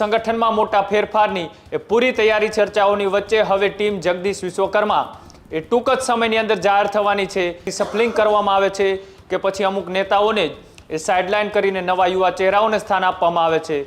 સંગઠનમાં મોટા ફેરફારની એ પૂરી તૈયારી ચર્ચાઓની વચ્ચે હવે ટીમ જગદીશ વિશ્વકર્મા એ ટૂંક જ સમયની અંદર જાહેર થવાની છે. સફલિંગ કરવામાં આવે છે કે પછી અમુક નેતાઓને જ એ સાઇડલાઇન કરીને નવા યુવા ચહેરાઓને સ્થાન આપવામાં આવે છે.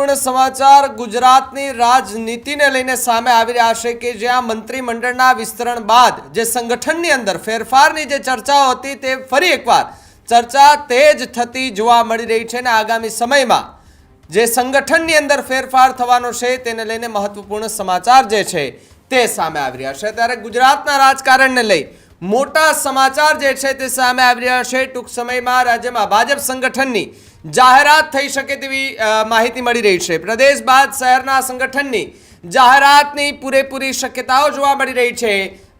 મહત્વપૂર્ણ સમાચાર ગુજરાતની રાજનીતિને લઈને સામે આવી રહ્યા છે કે જ્યાં મંત્રીમંડળના વિસ્તરણ બાદ જે સંગઠનની અંદર ફેરફારની જે ચર્ચાઓ હતી તે ફરી એકવાર ચર્ચા તેજ થતી જોવા મળી રહી છે અને આગામી સમયમાં જે સંગઠનની અંદર ફેરફાર થવાનો છે તેને લઈને મહત્વપૂર્ણ સમાચાર જે છે તે સામે આવી રહ્યા છે. ત્યારે ગુજરાતના રાજકારણને લઈ મોટા સમાચાર જે છે તે સામે આવી રહ્યા છે. ટૂંક સમયમાં રાજ્યમાં ભાજપ સંગઠનની જાહેરાત થઈ શકે તેવી માહિતી મળી રહી છે. પ્રદેશ બાદ શહેરના સંગઠનની જાહેરાતની પૂરેપૂરી શક્યતાઓ જોવા મળી રહી છે.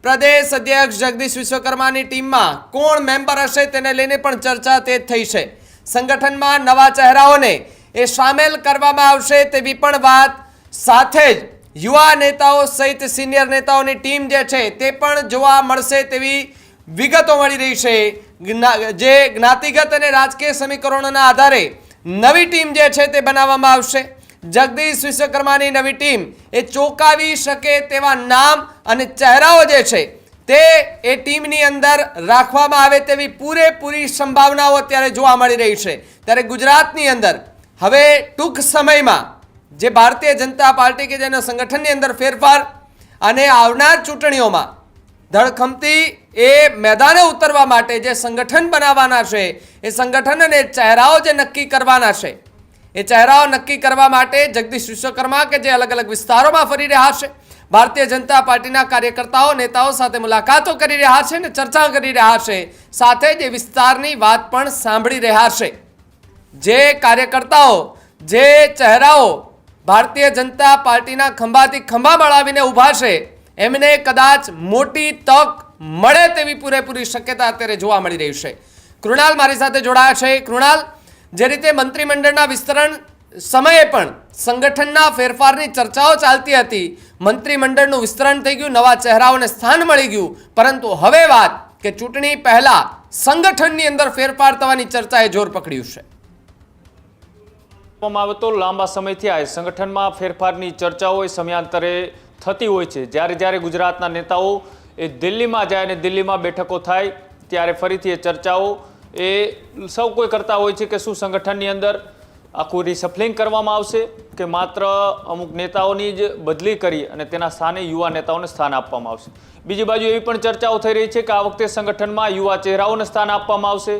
પ્રદેશ અધ્યક્ષ જગદીશ વિશ્વકર્માની ટીમમાં કોણ મેમ્બર હશે તેને લઈને પણ ચર્ચા તે થઈ છે. સંગઠનમાં નવા ચહેરાઓને એ સામેલ કરવામાં આવશે તેવી પણ વાત સાથે જ યુવા નેતાઓ સહિત સિનિયર નેતાઓની ટીમ જે છે તે પણ જોવા મળશે તેવી વિગતો મળી રહી છે. જે જ્ઞાતિગત અને રાજકીય સમીકરણોના આધારે નવી ટીમ જે છે તે બનાવવામાં આવશે. જગદીશ વિશ્વકર્માની નવી ટીમ એ ચોંકાવી શકે તેવા નામ અને ચહેરાઓ જે છે તે એ ટીમની અંદર રાખવામાં આવે તેવી પૂરેપૂરી સંભાવનાઓ અત્યારે જોવા મળી રહી છે. ત્યારે ગુજરાતની અંદર હવે ટૂંક સમયમાં જે ભારતીય જનતા પાર્ટી કે જેના સંગઠનની અંદર ફેરફાર અને આવનાર ચૂંટણીઓમાં ધડખમતી એ મેદાને ઉતરવા માટે જે સંગઠન બનાવવાના છે, એ સંગઠન અને ચહેરાઓ જે નક્કી કરવાના છે, એ ચહેરાઓ નક્કી કરવા માટે જગદીશ વિશ્વકર્મા કે જે અલગ અલગ વિસ્તારોમાં ફરી રહ્યા છે, ભારતીય જનતા પાર્ટીના કાર્યકર્તાઓ, નેતાઓ સાથે મુલાકાતો કરી રહ્યા છે અને ચર્ચા કરી રહ્યા છે, સાથે જ એ વિસ્તારની વાત પણ સાંભળી રહ્યા છે. જે કાર્યકર્તાઓ, જે ચહેરાઓ ભારતીય જનતા પાર્ટીના ખંભાથી ખંભા મળાવીને ઊભા છે, એમને કદાચ મોટી તક મળે તેવી પૂરેપૂરી શક્યતા અત્યારે જોવા મળી રહી છે. કૃણાલ મારી સાથે જોડાયા છે. કૃણાલ, જે રીતે મંત્રીમંડળના વિસ્તરણ સમયે પણ સંગઠનના ફેરફારની ચર્ચાઓ ચાલતી હતી, મંત્રીમંડળનું વિસ્તરણ થઈ ગયું, નવા ચહેરાઓને સ્થાન મળી ગયું, પરંતુ હવે વાત કે ચૂંટણી પહેલા સંગઠનની અંદર ફેરફાર થવાની ચર્ચાએ જોર પકડ્યું છે. લાંબા સમયથી આ સંગઠનમાં ફેરફારની ચર્ચાઓ સમયાંતરે થતી હોય છે. જ્યારે જ્યારે ગુજરાતના નેતાઓ એ દિલ્હીમાં જાય અને દિલ્હીમાં બેઠકો થાય, ત્યારે ફરીથી એ ચર્ચાઓ, એ સૌ કોઈ કરતા હોય છે કે શું સંગઠનની અંદર આખું રિસફલિંગ કરવામાં આવશે, કે માત્ર અમુક નેતાઓની જ બદલી કરી અને તેના સ્થાને યુવા નેતાઓને સ્થાન આપવામાં આવશે. બીજી બાજુ એવી પણ ચર્ચાઓ થઈ રહી છે કે આ વખતે સંગઠનમાં યુવા ચહેરાઓને સ્થાન આપવામાં આવશે.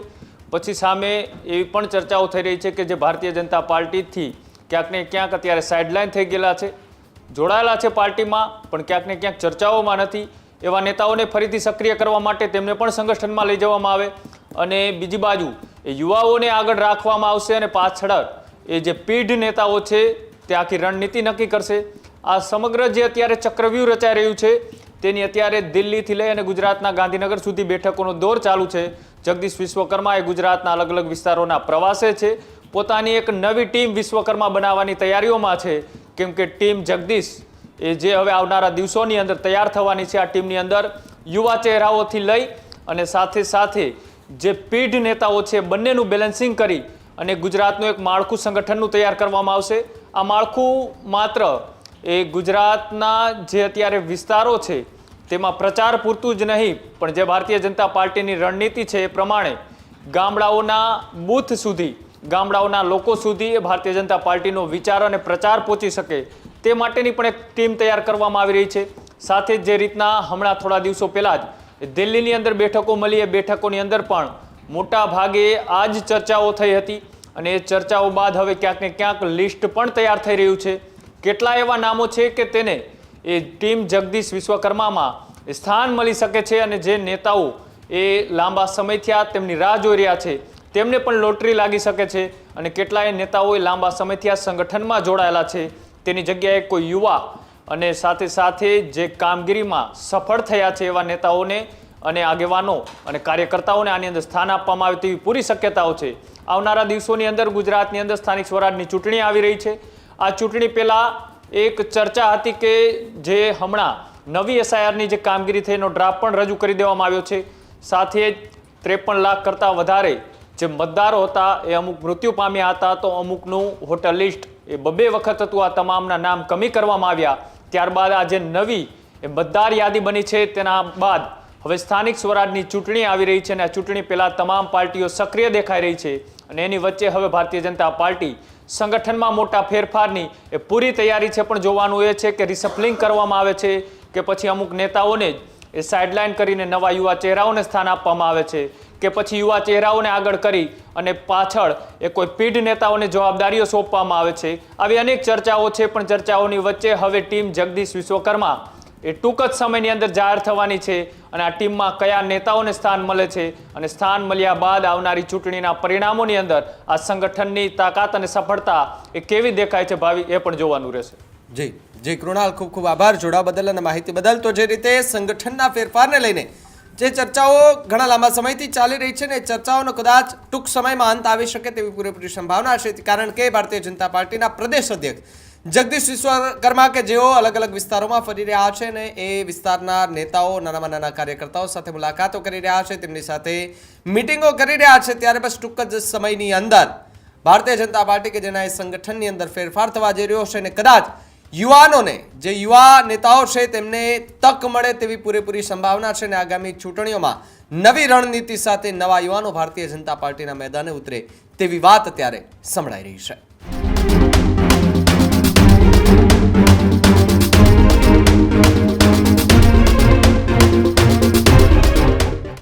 પછી સામે એવી પણ ચર્ચાઓ થઈ રહી છે કે જે ભારતીય જનતા પાર્ટીથી ક્યાંક ને ક્યાંક અત્યારે સાઇડલાઇન થઈ ગયેલા છે. જોડાયેલા છે પાર્ટીમાં, પણ ક્યાંક ને ક્યાંક ચર્ચાઓમાં નથી. એવા નેતાઓને ફરીથી સક્રિય કરવા માટે તેમને પણ સંગઠનમાં લઈ જવામાં આવે. અને બીજી બાજુ, એ યુવાઓને આગળ રાખવામાં આવશે અને પાછળ એ જે પીઢ નેતાઓ છે, તે આખી રણનીતિ નક્કી કરશે. આ સમગ્ર જે અત્યારે ચક્રવ્યૂહ રચાઈ રહ્યું છે, તેની અત્યારે દિલ્હીથી લઈ અને ગુજરાતના ગાંધીનગર સુધી બેઠકોનો દોર ચાલુ છે. જગદીશ વિશ્વકર્મા એ ગુજરાતના અલગ અલગ વિસ્તારોના પ્રવાસે છે. પોતાની એક નવી ટીમ વિશ્વકર્મા બનાવવાની તૈયારીઓમાં છે. કેમ કે ટીમ જગદીશ એ જે હવે આવનારા દિવસોની અંદર તૈયાર થવાની છે આ ટીમની અંદર યુવા ચહેરાઓથી લઈ અને સાથે સાથે જે પીઢ નેતાઓ છે બંનેનું બેલેન્સિંગ કરી અને ગુજરાતનું એક માળખું સંગઠનનું તૈયાર કરવામાં આવશે. આ માળખું માત્ર એ ગુજરાતના જે અત્યારે વિસ્તારો છે તેમાં પ્રચાર પૂરતું જ નહીં, પણ જે ભારતીય જનતા પાર્ટીની રણનીતિ છે એ પ્રમાણે ગામડાઓના બૂથ સુધી, ગામડાઓના લોકો સુધી એ ભારતીય જનતા પાર્ટીનો વિચાર અને પ્રચાર પહોંચી શકે તે માટેની પણ એક ટીમ તૈયાર કરવામાં આવી રહી છે. સાથે જ જે રીતના હમણાં થોડા દિવસો પહેલાં જ દિલ્હીની અંદર બેઠકો મળી, એ બેઠકોની અંદર પણ મોટા ભાગે આ જ ચર્ચાઓ થઈ હતી અને એ ચર્ચાઓ બાદ હવે ક્યાંક ને ક્યાંક લિસ્ટ પણ તૈયાર થઈ રહ્યું છે. કેટલા એવા નામો છે કે તેને એ ટીમ જગદીશ વિશ્વકર્મામાં સ્થાન મળી શકે છે અને જે નેતાઓ એ લાંબા સમયથી આ તેમની રાહ જોઈ રહ્યા છે, તેમને પણ લોટરી લાગી શકે છે અને કેટલાય નેતાઓ એ લાંબા સમયથી આ સંગઠનમાં જોડાયેલા છે. તેની જગ્યાએ કોઈ યુવા અને સાથે સાથે જે કામગીરીમાં સફળ થયા છે એવા નેતાઓને અને આગેવાનો અને કાર્યકર્તાઓને આની અંદર સ્થાન આપવામાં આવે તેવી પૂરી શક્યતાઓ છે. આવનારા દિવસોની અંદર ગુજરાતની અંદર સ્થાનિક સ્વરાજની ચૂંટણી આવી રહી છે. આ ચૂંટણી પહેલાં એક ચર્ચા હતી કે જે હમણાં નવી એસઆઈઆરની જે કામગીરી થઈ એનો ડ્રાફ્ટ પણ રજૂ કરી દેવામાં આવ્યો છે. સાથે જ ત્રેપન લાખ કરતાં વધારે જે મતદારો હતા એ અમુક મૃત્યુ પામ્યા હતા તો અમુકનું હોટલ લિસ્ટ એ બબે વખત હતું આ તમામના નામ કમી કરવામાં આવ્યા. ત્યારબાદ આ જે નવી એ મતદાર યાદી બની છે તેના બાદ હવે સ્થાનિક સ્વરાજની ચૂંટણી આવી રહી છે અને આ ચૂંટણી પહેલાં તમામ પાર્ટીઓ સક્રિય દેખાઈ રહી છે અને એની વચ્ચે હવે ભારતીય જનતા પાર્ટી સંગઠનમાં મોટા ફેરફારની એ પૂરી તૈયારી છે. પણ જોવાનું એ છે કે રિસફલિંગ કરવામાં આવે છે કે પછી અમુક નેતાઓને જ એ સાઇડલાઇન કરીને નવા યુવા ચહેરાઓને સ્થાન આપવામાં આવે છે. કે પછી યુવા ચહેરાઓને આગળ કરી અને પાછળ એ કોઈ પીઢ નેતાઓને જવાબદારીઓ સોંપવામાં આવે છે. આવી અનેક ચર્ચાઓ છે, પણ ચર્ચાઓની વચ્ચે હવે ટીમ જગદીશ વિશ્વકર્મા એ ટૂંક જ સમયની અંદર જાહેર થવાની છે અને આ ટીમમાં કયા નેતાઓને સ્થાન મળે છે અને સ્થાન મળ્યા બાદ આવનારી ચૂંટણીના પરિણામોની અંદર આ સંગઠનની તાકાત અને સફળતા એ કેવી દેખાય છે ભાવિ, એ પણ જોવાનું રહેશે. જી જી કૃણાલ, ખૂબ ખૂબ આભાર. જોડા બદલ અને માહિતી બદલ. તો જે રીતે સંગઠનના ફેરફારને લઈને જે ચર્ચાઓ ઘણા લાંબા સમયથી ચાલી રહી છે ને ચર્ચાઓનો કદાચ ટૂંક સમયમાં અંત આવી શકે તેવી પૂરેપૂરી સંભાવના છે. કારણ કે ભારતીય જનતા પાર્ટીના પ્રદેશ અધ્યક્ષ જગદીશ વિશ્વકર્મા કે જેઓ અલગ અલગ વિસ્તારોમાં ફરી રહ્યા છે ને એ વિસ્તારના નેતાઓ, નાનામાં નાના કાર્યકર્તાઓ સાથે મુલાકાતો કરી રહ્યા છે. તેમની સાથે મિટિંગો કરી રહ્યા છે. ત્યારે બસ ટૂંક જ સમયની અંદર ભારતીય જનતા પાર્ટી કે જેના એ સંગઠનની અંદર ફેરફાર થવા જઈ રહ્યો છે અને કદાચ યુવાનોને, જે યુવા નેતાઓ છે, તેમને તક મળે તેવી પૂરેપૂરી સંભાવના છે અને આગામી ચૂંટણીઓમાં નવી રણનીતિ સાથે નવા યુવાનો ભારતીય જનતા પાર્ટીના મેદાને ઉતરે તેવી વાત અત્યારે સંભળાઈ રહી છે.